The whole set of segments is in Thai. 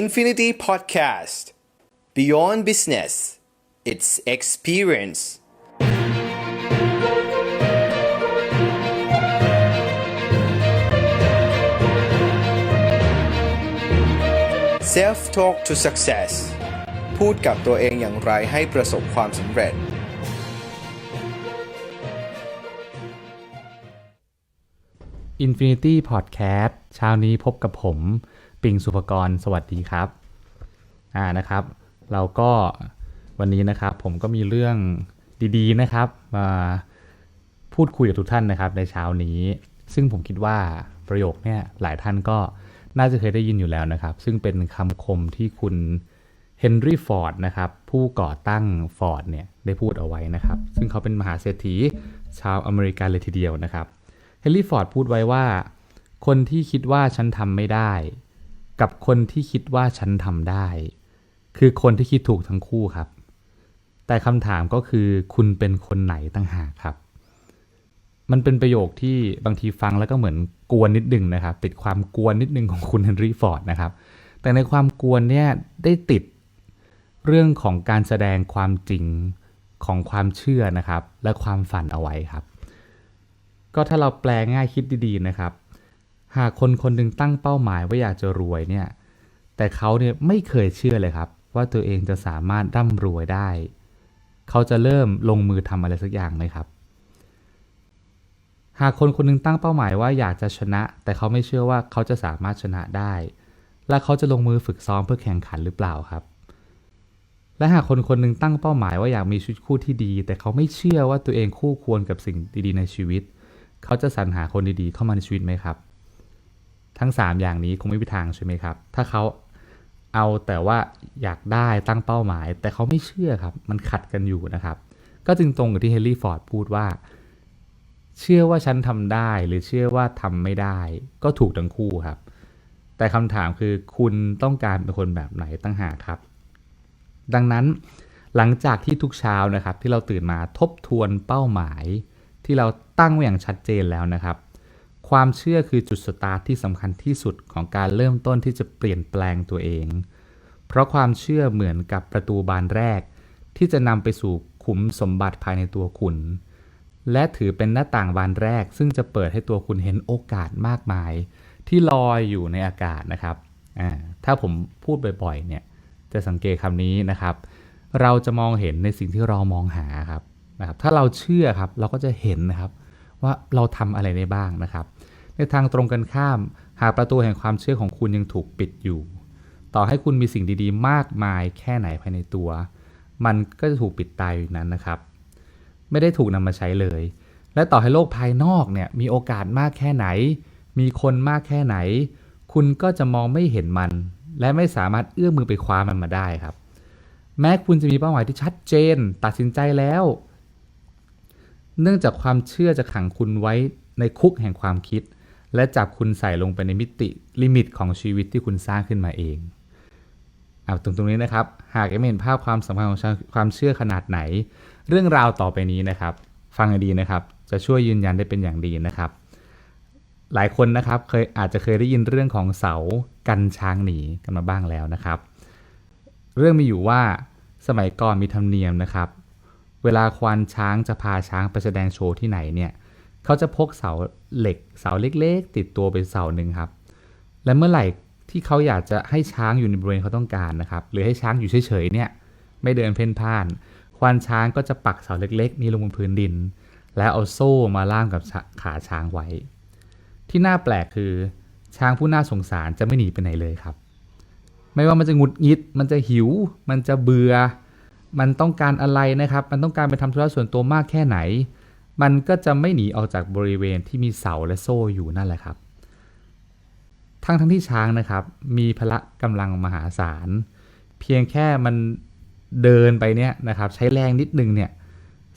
Infinity Podcast Beyond Business It's Experience Self Talk to Success พูดกับตัวเองอย่างไรให้ประสบความสำเร็จ Infinity Podcast เช้านี้พบกับผม ปิงสุภกรสวัสดีครับอ่านะครับ เราก็วันนี้นะครับผมก็มีเรื่องดีๆนะครับมาพูดคุยกับทุกท่านนะครับในเช้านี้ ซึ่งผมคิดว่าประโยคเนี่ยหลายท่านก็น่าจะเคยได้ยินอยู่แล้วนะครับ ซึ่งเป็นคำคมที่คุณเฮนรี่ฟอร์ดนะครับผู้ก่อตั้งฟอร์ดเนี่ยได้พูดเอาไว้นะครับ ซึ่งเขาเป็นมหาเศรษฐีชาวอเมริกันเลยทีเดียวนะครับเฮนรี่ฟอร์ดพูดไว้ว่า คนที่คิดว่าฉันทำไม่ได้ กับคนที่คิดว่าฉันทำได้ คือคนที่คิดถูกทั้งคู่ครับ แต่คำถามก็คือคุณเป็นคนไหนตั้งหากครับ มันเป็นประโยคที่บางทีฟังแล้วก็เหมือนกวนนิดนึงนะครับ ติดความกวนนิดนึงของคุณเฮนรี่ฟอร์ดนะครับ แต่ในความกวนเนี่ยได้ติดเรื่องของการแสดงความจริงของความเชื่อนะครับ และความฝันเอาไว้ครับ ก็ถ้าเราแปลง่ายคิดดีๆนะครับ หากคนคนหนึ่งตั้งเป้าหมายว่าอยากจะรวยเนี่ย แต่เขาเนี่ยไม่เคยเชื่อเลยครับ ว่าตัวเองจะสามารถร่ำรวยได้ เขาจะเริ่มลงมือทำอะไรสักอย่างไหมครับ หากคนคนหนึงตั้งเป้าหมายว่าอยากจะชนะ แต่เขาไม่เชื่อว่าเขาจะสามารถชนะได้ และเขาจะลงมือฝึกซ้อมเพื่อแข่งขันหรือเปล่าครับ และหากคนคนหนึงตั้งเป้าหมายว่าอยากมีชีวิตคู่ที่ดี แต่เขาไม่เชื่อว่าตัวเองคู่ควรกับสิ่งดีๆในชีวิต เขาจะสรรหาคนดีๆเข้ามาในชีวิตไหมครับ ทั้ง 3 อย่างนี้คงไม่มีทางใช่ไหมครับ ถ้าเขาเอาแต่ว่าอยากได้ตั้งเป้าหมาย แต่เขาไม่เชื่อครับ มันขัดกันอยู่นะครับ ก็จึงตรงกับที่เฮนรี่ฟอร์ดพูดว่า เชื่อว่าฉันทำได้หรือเชื่อว่าทำไม่ได้ ก็ถูกทั้งคู่ครับ แต่คำถามคือคุณต้องการเป็นคนแบบไหนตั้งหากครับ ดังนั้นหลังจากที่ทุกเช้านะครับ ที่เราตื่นมาทบทวนเป้าหมาย ที่เราตั้งไว้อย่างชัดเจนแล้วนะครับ ความเชื่อคือจุดสตาร์ทที่สำคัญที่สุดของการเริ่มต้นที่จะเปลี่ยนแปลงตัวเอง เพราะความเชื่อเหมือนกับประตูบานแรก ที่จะนำไปสู่ขุมสมบัติภายในตัวคุณ และถือเป็นหน้าต่างบานแรก ซึ่งจะเปิดให้ตัวคุณเห็นโอกาสมากมาย ที่ลอยอยู่ในอากาศนะครับ ถ้าผมพูดบ่อยๆเนี่ยจะสังเกตคำนี้นะครับ เราจะมองเห็นในสิ่งที่เรามองหาครับนะครับ ถ้าเราเชื่อครับเราก็จะเห็นนะครับ ว่าเราทำอะไรได้บ้างนะครับ ในทางตรงกันข้าม หากประตูแห่งความเชื่อของคุณยังถูกปิดอยู่ ต่อให้คุณมีสิ่งดีๆ มากมายแค่ไหนภายในตัว มันก็จะถูกปิดตายอยู่นั้นนะครับ ไม่ได้ถูกนำมาใช้เลย และต่อให้โลกภายนอกเนี่ยมีโอกาสมากแค่ไหน มีคนมากแค่ไหน คุณก็จะมองไม่เห็นมัน และไม่สามารถเอื้อมมือไปคว้ามันมาได้ครับ แม้คุณจะมีเป้าหมายที่ชัดเจน ตัดสินใจแล้ว เนื่องจากความเชื่อจะขังคุณไว้ในคุกแห่งความคิด และจับคุณใส่ลงไปในมิติลิมิตของชีวิตที่คุณสร้างขึ้นมาเองเอาตรงตรงนี้นะครับ หากยังไม่เห็นภาพความสำคัญของความเชื่อขนาดไหน เรื่องราวต่อไปนี้นะครับ ฟังให้ดีนะครับ จะช่วยยืนยันได้เป็นอย่างดีนะครับ หลายคนนะครับเคยอาจจะเคยได้ยินเรื่องของเสากันช้างหนีกันมาบ้างแล้วนะครับ เรื่องมีอยู่ว่าสมัยก่อนมีธรรมเนียมนะครับ เวลาควานช้างจะพาช้างไปแสดงโชว์ที่ไหนเนี่ยเขาจะพกเสาเหล็กเสาเล็กๆ ติดตัวเป็นเสาหนึ่งครับ และเมื่อไหร่ที่เขาอยากจะให้ช้างอยู่ในบริเวณเขาต้องการนะครับหรือให้ช้างอยู่เฉยๆเนี่ยไม่เดินเพ่นพ่าน ควานช้างก็จะปักเสาเล็กๆ นี้ลงบนพื้นดิน แล้วเอาโซ่มาล่ามกับขาช้างไว้ ที่น่าแปลกคือ ช้างผู้น่าสงสารจะไม่หนีไปไหนเลยครับ ไม่ว่ามันจะหงุดหงิด มันจะหิว มันจะเบื่อ มันต้องการอะไรนะครับ มันต้องการไปทำธุระส่วนตัวมากแค่ไหน มันก็จะไม่หนีออกจากบริเวณที่มีเสาและโซ่อยู่นั่นแหละครับ ทั้งทั้งที่ช้างนะครับ มีพละกำลังมหาศาล เพียงแค่มันเดินไปเนี่ยนะครับ ใช้แรงนิดนึงเนี่ย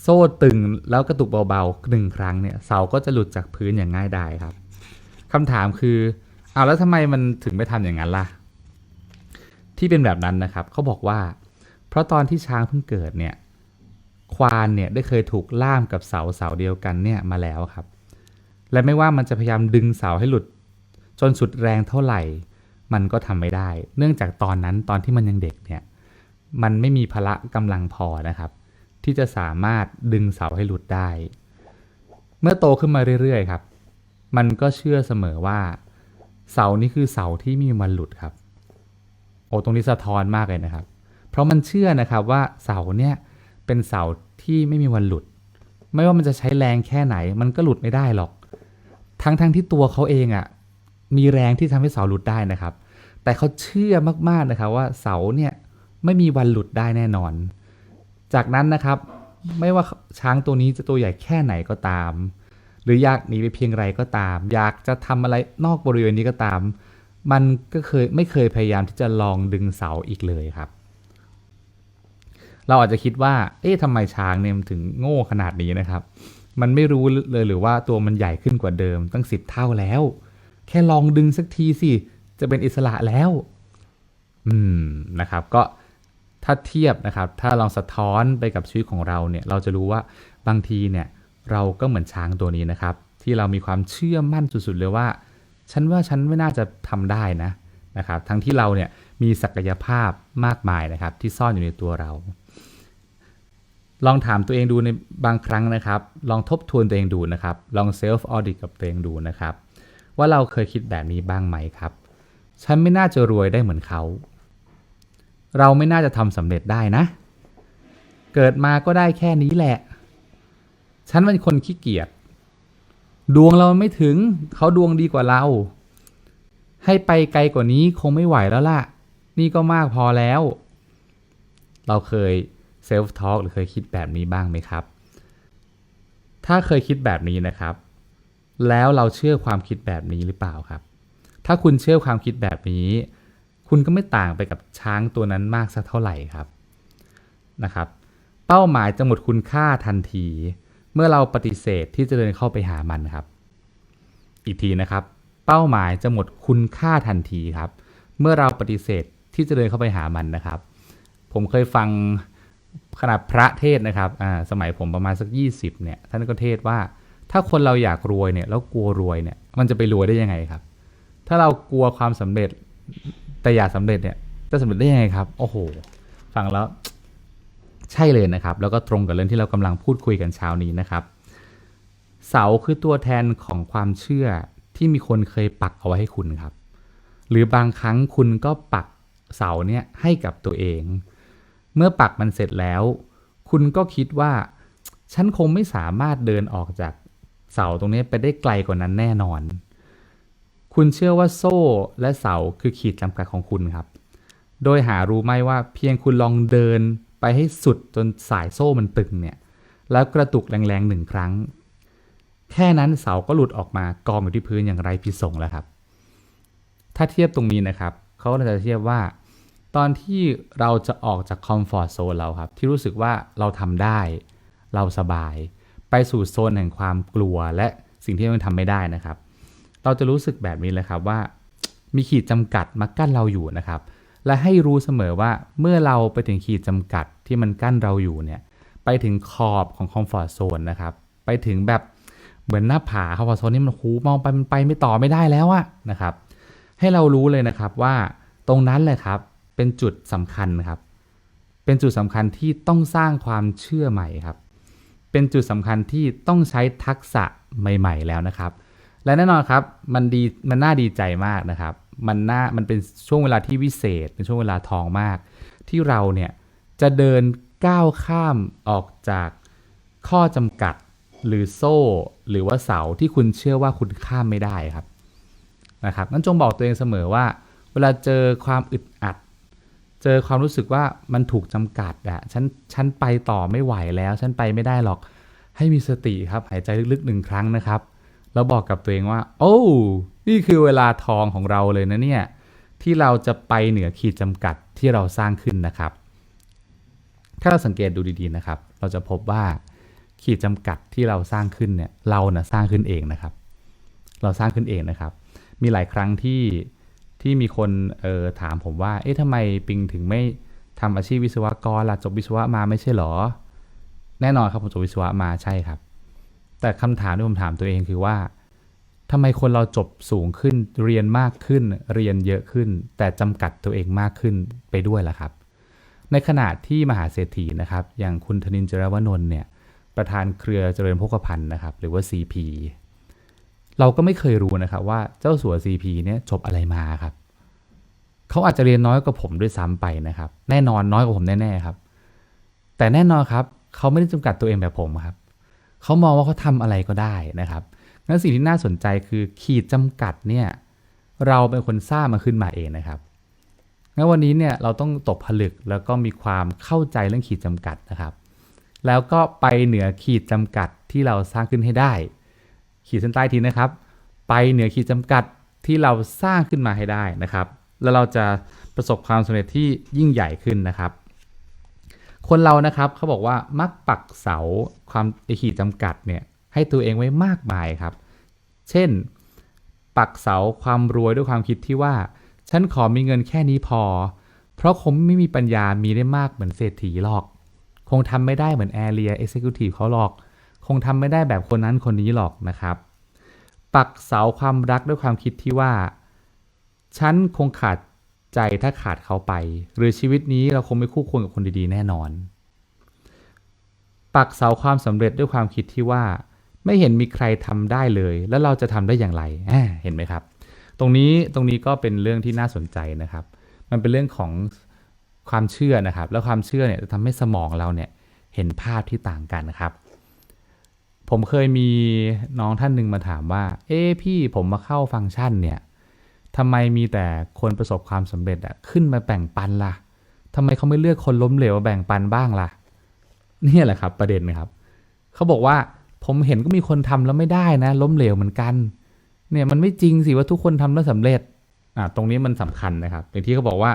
โซ่ตึงแล้วกระตุกเบาๆหนึ่งครั้งเนี่ย เสาก็จะหลุดจากพื้นอย่างง่ายดายครับคำถามคือเอาแล้วทำไมมันถึงไม่ทำอย่างนั้นล่ะ ที่เป็นแบบนั้นนะครับเขาบอกว่า เพราะตอนที่ช้างเพิ่งเกิดเนี่ยควานเนี่ยได้เคยถูกล่ามกับเสาเสาเดียวกันเนี่ยมาแล้วครับ และไม่ว่ามันจะพยายามดึงเสาให้หลุด จนสุดแรงเท่าไหร่ มันก็ทำไม่ได้ เนื่องจากตอนนั้นตอนที่มันยังเด็กเนี่ยมันไม่มีพละกำลังพอนะครับ ที่จะสามารถดึงเสาให้หลุดได้ เมื่อโตขึ้นมาเรื่อยๆครับ มันก็เชื่อเสมอว่า เสานี่คือเสาที่ไมมีวันหลุดครับ โอ้ตรงนี้สะท้อนมากเลยนะครับ เพราะมันเชื่อนะครับว่าเสาเนี่ยเป็นเสาที่ไม่มีวันหลุด ไม่ว่ามันจะใช้แรงแค่ไหน มันก็หลุดไม่ได้หรอก ทั้งๆทที่ตัวเขาเองอะ่ะมีแรงที่ทำให้เสาหลุดได้นะครับ แต่เขาเชื่อมากๆนะครับว่าเสาเนี่ยไม่มีวันหลุดได้แน่นอน จากนั้นนะครับไม่ว่าช้างตัวนี้จะตัวใหญ่แค่ไหนก็ตาม หรืออยากหนีไปเพียงไรก็ตาม อยากจะทำอะไรนอกบริเวณนี้ก็ตาม มันก็เคยไม่เคยพยายามที่จะลองดึงเสาอีกเลยครับ เราอาจจะคิดว่า เอ๊ะทำไมช้างเนี่ยมันถึงโง่ขนาดนี้นะครับ มันไม่รู้เลยหรือว่าตัวมันใหญ่ขึ้นกว่าเดิมตั้งสิบเท่าแล้ว แค่ลองดึงสักทีสิ จะเป็นอิสระแล้ว อืมนะครับ ก็ถ้าเทียบนะครับ ถ้าลองสะท้อนไปกับชีวิตของเราเนี่ย เราจะรู้ว่าบางทีเนี่ย เราก็เหมือนช้างตัวนี้นะครับ ที่เรามีความเชื่อมั่นสุดๆเลยว่า ฉันว่าฉันไม่น่าจะทำได้นะนะครับ ทั้งที่เราเนี่ยมีศักยภาพมากมายนะครับ ที่ซ่อนอยู่ในตัวเรา ลองถามตัวเองดูในบางครั้งนะครับ ลองทบทวนตัวเองดูนะครับ ลองเซลฟ์ออดิตกับตัวเองดูนะครับ ว่าเราเคยคิดแบบนี้บ้างไหมครับ ฉันไม่น่าจะรวยได้เหมือนเขา เราไม่น่าจะทำสำเร็จได้นะ เกิดมาก็ได้แค่นี้แหละ ฉันเป็นคนขี้เกียจ ดวงเราไม่ถึง เขาดวงดีกว่าเรา ให้ไปไกลกว่านี้คงไม่ไหวแล้วล่ะ นี่ก็มากพอแล้ว เราเคย เซลฟ์ทอล์กหรือเคยคิดแบบนี้บ้างไหมครับ ถ้าเคยคิดแบบนี้นะครับ แล้วเราเชื่อความคิดแบบนี้หรือเปล่าครับ ถ้าคุณเชื่อความคิดแบบนี้ คุณก็ไม่ต่างไปกับช้างตัวนั้นมากสักเท่าไหร่ครับนะครับ เป้าหมายจะหมดคุณค่าทันที เมื่อเราปฏิเสธที่จะเดินเข้าไปหามันครับ อีกทีนะครับ เป้าหมายจะหมดคุณค่าทันทีครับ เมื่อเราปฏิเสธที่จะเดินเข้าไปหามันนะครับ ผมเคยฟัง ขนาดพระเทศนะครับอ่าสมัยผมประมาณสัก 20เนี่ยท่านก็เทศว่า ถ้าคนเราอยากรวยเนี่ยแล้วกลัวรวยเนี่ยมันจะไปรวยได้ยังไงครับ ถ้าเรากลัวความสำเร็จแต่อยากสำเร็จเนี่ยจะสำเร็จได้ยังไงครับ โอ้โห ฟังแล้วใช่เลยนะครับ แล้วก็ตรงกับเรื่องที่เรากำลังพูดคุยกันเช้านี้นะครับ เสาคือตัวแทนของความเชื่อที่มีคนเคยปักเอาไว้ให้คุณครับ หรือบางครั้งคุณก็ปักเสาเนี่ยให้กับตัวเอง เมื่อปักมันเสร็จแล้ว คุณก็คิดว่า ฉันคงไม่สามารถเดินออกจากเสาตรงนี้ไปได้ไกลกว่านั้นแน่นอน คุณเชื่อว่าโซ่และเสาคือขีดจำกัดของคุณครับ โดยหารู้ไหมว่าเพียงคุณลองเดินไปให้สุดจนสายโซ่มันตึงเนี่ย แล้วกระตุกแรงๆหนึ่งครั้ง แค่นั้นเสาก็หลุดออกมากองอยู่ที่พื้นอย่างไรพิสงแล้วครับ ถ้าเทียบตรงนี้นะครับ เขาก็จะเทียบว่า ตอนที่เราจะออกจากคอมฟอร์ทโซนเราครับ ที่รู้สึกว่าเราทำได้ เราสบาย ไปสู่โซนแห่งความกลัวและสิ่งที่มันทำไม่ได้นะครับ เราจะรู้สึกแบบนี้เลยครับว่า มีขีดจำกัดมากั้นเราอยู่นะครับ และให้รู้เสมอว่าเมื่อเราไปถึงขีดจำกัดที่มันกั้นเราอยู่เนี่ย ไปถึงขอบของคอมฟอร์ทโซนนะครับ ไปถึงแบบเหมือนหน้าผาคอมฟอร์ทโซนนี่มันหูมองไปมันไปไม่ต่อไม่ได้แล้วอะนะครับ ให้เรารู้เลยนะครับว่าตรงนั้นแหละครับ เป็นจุดสำคัญครับ เป็นจุดสำคัญที่ต้องสร้างความเชื่อใหม่ครับ เป็นจุดสำคัญที่ต้องใช้ทักษะใหม่ ๆ แล้วนะครับ และแน่นอนครับมันดีมันน่าดีใจมากนะครับ มันน่ามันเป็นช่วงเวลาที่วิเศษ เป็นช่วงเวลาทองมาก ที่เราเนี่ยจะเดินก้าวข้ามออกจากข้อจำกัดหรือโซ่ หรือว่าเสาที่คุณเชื่อว่าคุณข้ามไม่ได้ครับนะครับงั้นจงบอกตัวเองเสมอว่า เวลาเจอความอึดอัด เจอความรู้สึกว่ามันถูกจำกัดอะฉันฉันไปต่อไม่ไหวแล้ว ฉันไปไม่ได้หรอก ให้มีสติครับหายใจลึกๆหนึ่งครั้งนะครับ แล้วบอกกับตัวเองว่า โอ้นี่คือเวลาทองของเราเลยนะเนี่ย ที่เราจะไปเหนือขีดจำกัดที่เราสร้างขึ้นนะครับ ถ้าเราสังเกตดูดีๆนะครับ เราจะพบว่าขีดจำกัดที่เราสร้างขึ้นเนี่ยเรานะ่ะสร้างขึ้นเองนะครับ เราสร้างขึ้นเองนะครับ มีหลายครั้งที่ ที่มีคนเออถามผมว่า เอ๊ะทำไมปิงถึงไม่ทำอาชีพวิศวกรล่ะจบวิศวะมาไม่ใช่หรอ แน่นอนครับผมจบวิศวะมาใช่ครับ แต่คำถามที่ผมถามตัวเองคือว่าทำไมคนเราจบสูงขึ้นเรียนมากขึ้น เรียนเยอะขึ้น แต่จำกัดตัวเองมากขึ้นไปด้วยล่ะครับ ในขณะที่มหาเศรษฐีนะครับ อย่างคุณธนินเจรวนนท์เนี่ยประธานเครือเจริญโภคภัณฑ์นะครับ หรือว่า CP เราก็ไม่เคยรู้นะครับว่าเจ้าสัว CP เนี่ยจบอะไรมาครับเขาอาจจะเรียนน้อยกว่าผมด้วยซ้ำไปนะครับ แน่นอนน้อยกว่าผมแน่ๆครับ แต่แน่นอนครับเขาไม่ได้จำกัดตัวเองแบบผมครับเขามองว่าเขาทำอะไรก็ได้นะครับงั้นสิ่งที่น่าสนใจคือขีดจำกัดเนี่ยเราเป็นคนสร้างมาขึ้นมาเองนะครับงั้นวันนี้เนี่ยเราต้องตกผลึกแล้วก็มีความเข้าใจเรื่องขีดจำกัดนะครับ แล้วก็ไปเหนือขีดจำกัดที่เราสร้างขึ้นให้ได้ ขีดเส้นใต้ทีนะครับ ไปเหนือขีดจำกัดที่เราสร้างขึ้นมาให้ได้นะครับ แล้วเราจะประสบความสำเร็จที่ยิ่งใหญ่ขึ้นนะครับ คนเรานะครับเขาบอกว่ามักปักเสาความขีดจำกัดเนี่ยให้ตัวเองไว้มากมายครับ เช่น ปักเสาความรวยด้วยความคิดที่ว่า ฉันขอมีเงินแค่นี้พอ เพราะคงไม่มีปัญญามีได้มากเหมือนเศรษฐีหรอก คงทำไม่ได้เหมือนแอเรียเอ็กซิคิวทีฟเขาหรอก คงทำไม่ได้แบบคนนั้นคนนี้หรอกนะครับ ปักเสาความรักด้วยความคิดที่ว่า ฉันคงขาดใจถ้าขาดเขาไป หรือชีวิตนี้เราคงไม่คู่ควรกับคนดีๆ แน่นอน ปักเสาความสำเร็จด้วยความคิดที่ว่า ไม่เห็นมีใครทำได้เลย แล้วเราจะทำได้อย่างไรเห็นไหมครับ ตรงนี้ตรงนี้ก็เป็นเรื่องที่น่าสนใจนะครับ มันเป็นเรื่องของความเชื่อนะครับ แล้วความเชื่อเนี่ยจะทำให้สมองเราเนี่ยเห็นภาพที่ต่างกันนะครับ ผมเคยมีน้องท่านหนึ่งมาถามว่า เอ๊พี่ผมมาเข้าฟังก์ชันเนี่ยทำไมมีแต่คนประสบความสำเร็จอะขึ้นมาแบ่งปันล่ะทำไมเขาไม่เลือกคนล้มเหลวแบ่งปันบ้างล่ะนี่แหละครับประเด็นนะครับ เขาบอกว่าผมเห็นก็มีคนทำแล้วไม่ได้นะ ล้มเหลวเหมือนกัน เนี่ยมันไม่จริงสิว่าทุกคนทำแล้วสำเร็จอ่าตรงนี้มันสำคัญนะครับอย่างที่เขาบอกว่า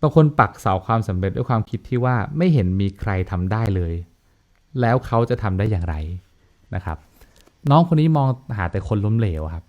บางคนปักเสาความสำเร็จด้วยความคิดที่ว่าไม่เห็นมีใครทำได้เลย แล้วเขาจะทำได้อย่างไรนะครับ น้องคนนี้มองหาแต่คนล้มเหลวครับ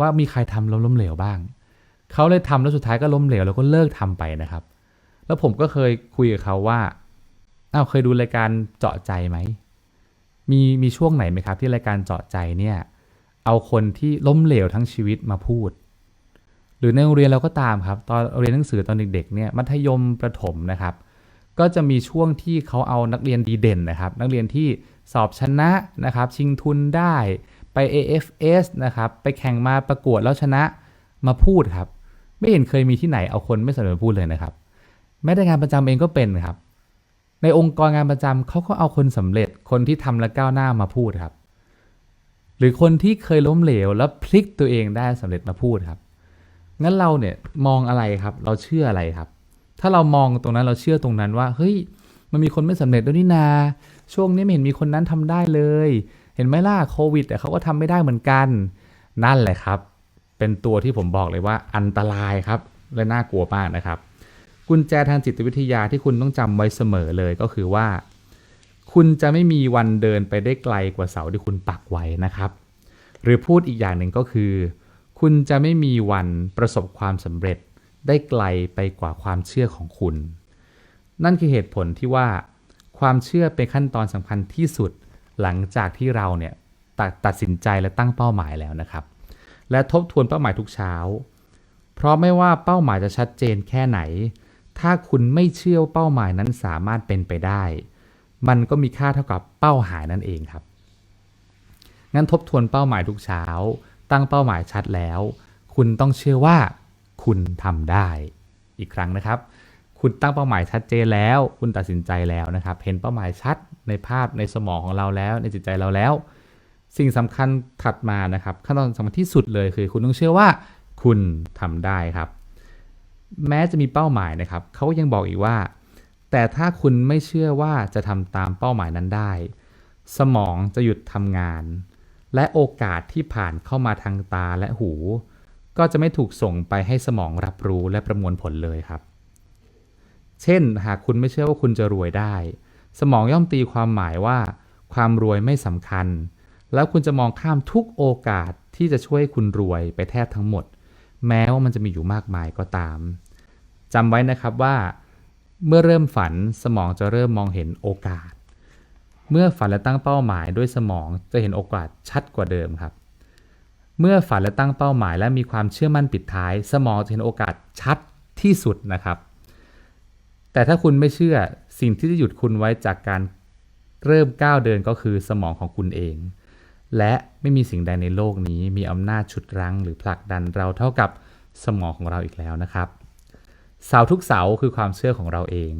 ว่ามีใครทำแล้วล้มเหลวบ้าง เขาเลยทำแล้วสุดท้ายก็ล้มเหลวแล้วก็เลิกทำไปนะครับ แล้วผมก็เคยคุยกับเขาว่าอ้าวเคยดูรายการเจาะใจไหมมีมีช่วงไหนไหมครับ ที่รายการเจาะใจเนี่ยเอาคนที่ล้มเหลวทั้งชีวิตมาพูด หรือในโรงเรียนเราก็ตามครับ ตอนเรียนหนังสือตอนเด็กๆเนี่ยมัธยมประถมนะครับ ก็จะมีช่วงที่เขาเอานักเรียนดีเด่นนะครับ นักเรียนที่สอบชนะนะครับ ชิงทุนได้ไป AFS นะครับ ไปแข่งมาประกวดแล้วชนะมาพูดครับ ไม่เห็นเคยมีที่ไหนเอาคนไม่สำเร็จมาพูดเลยนะครับ แม้แต่งานประจำเองก็เป็นครับ ในองค์กรงานประจำเขาก็เอาคนสำเร็จคนที่ทำและก้าวหน้ามาพูดครับ หรือคนที่เคยล้มเหลวแล้วพลิกตัวเองได้สำเร็จมาพูดครับงั้นเราเนี่ยมองอะไรครับ เราเชื่ออะไรครับ ถ้าเรามองตรงนั้นเราเชื่อตรงนั้นว่า เฮ้ย มันมีคนไม่สำเร็จด้วยนี่นา ช่วงนี้ไม่เห็นมีคนนั้นทำได้เลย เห็นไหมล่ะโควิดแต่เขาก็ทำไม่ได้เหมือนกัน นั่นแหละครับ เป็นตัวที่ผมบอกเลยว่าอันตรายครับ และน่ากลัวมากนะครับ กุญแจทางจิตวิทยาที่คุณต้องจำไว้เสมอเลยก็คือว่า คุณจะไม่มีวันเดินไปได้ไกลกว่าเสาที่คุณปักไว้นะครับ หรือพูดอีกอย่างหนึ่งก็คือ คุณจะไม่มีวันประสบความสำเร็จ ได้ไกลไปกว่าความเชื่อของคุณ นั่นคือเหตุผลที่ว่า ความเชื่อเป็นขั้นตอนสำคัญที่สุดหลังจากที่เราเนี่ยตตัดสินใจและตั้งเป้าหมายแล้วนะครับ และทบทวนเป้าหมายทุกเช้า เพราะไม่ว่าเป้าหมายจะชัดเจนแค่ไหน ถ้าคุณไม่เชื่อเป้าหมายนั้นสามารถเป็นไปได้ มันก็มีค่าเท่ากับเป้าหายนั่นเองครับ งั้นทบทวนเป้าหมายทุกเช้า ตั้งเป้าหมายชัดแล้ว คุณต้องเชื่อว่า คุณทำได้ อีกครั้งนะครับ คุณตั้งเป้าหมายชัดเจนแล้ว คุณตัดสินใจแล้วนะครับ เห็นเป้าหมายชัดในภาพในสมองของเราแล้ว ในจิตใจเราแล้ว สิ่งสำคัญถัดมานะครับ ขั้นตอนสำคัญที่สุดเลยคือ คุณต้องเชื่อว่าคุณทำได้ครับ แม้จะมีเป้าหมายนะครับเขาก็ยังบอกอีกว่า แต่ถ้าคุณไม่เชื่อว่าจะทำตามเป้าหมายนั้นได้ สมองจะหยุดทำงาน และโอกาสที่ผ่านเข้ามาทางตาและหู ก็จะไม่ถูกส่งไปให้สมองรับรู้และประมวลผลเลยครับ เช่น หากคุณไม่เชื่อว่าคุณจะรวยได้ สมองย่อมตีความหมายว่า ความรวยไม่สำคัญ แล้วคุณจะมองข้ามทุกโอกาสที่จะช่วยให้คุณรวยไปแทบทั้งหมด แม้ว่ามันจะมีอยู่มากมายก็ตามจำไว้นะครับว่า เมื่อเริ่มฝันสมองจะเริ่มมองเห็นโอกาส เมื่อฝันและตั้งเป้าหมายด้วยสมองจะเห็นโอกาสชัดกว่าเดิมครับ เมื่อฝันและตั้งเป้าหมาย และมีความเชื่อมั่นปิดท้าย สมองจะเห็นโอกาสชัดที่สุดนะครับ แต่ถ้าคุณไม่เชื่อสิ่งที่จะหยุดคุณไว้จากการเริ่มก้าวเดินก็คือสมองของคุณเอง และไม่มีสิ่งใดในโลกนี้มีอำนาจฉุดรั้ง หรือผลักดันเราเท่ากับสมองของเราอีกแล้วนะครับเสาทุกเสาคือความเชื่อของเราเอง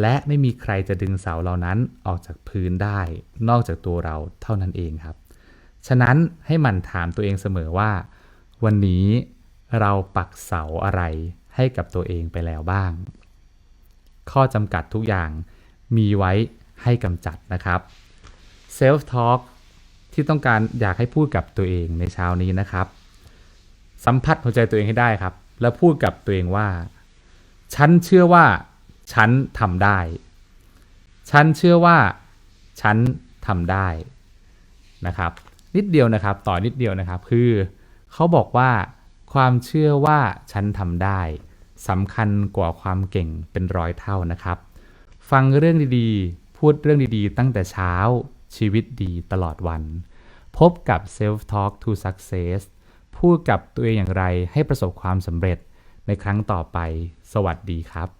และไม่มีใครจะดึงเสาเหล่านั้นออกจากพื้นได้ นอกจากตัวเราเท่านั้นเองครับ ฉะนั้นให้มันถามตัวเองเสมอว่า วันนี้เราปักเสาอะไรให้กับตัวเองไปแล้วบ้าง ข้อจำกัดทุกอย่างมีไว้ให้กำจัดนะครับ Self Talk ที่ต้องการอยากให้พูดกับตัวเองในเช้านี้นะครับ สัมผัสหัวใจตัวเองให้ได้ครับ แล้วพูดกับตัวเองว่า ฉันเชื่อว่า ฉันทำได้ ฉันเชื่อว่า ฉันทำได้นะครับ นิดเดียวนะครับ ต่อนิดเดียวนะครับ คือเขาบอกว่าความเชื่อว่าฉันทำได้สำคัญกว่าความเก่งเป็นร้อยเท่านะครับ ฟังเรื่องดีๆ พูดเรื่องดีๆ ตั้งแต่เช้าชีวิตดีตลอดวัน พบกับ Self Talk to Success พูดกับตัวเองอย่างไรให้ประสบความสำเร็จในครั้งต่อไป สวัสดีครับ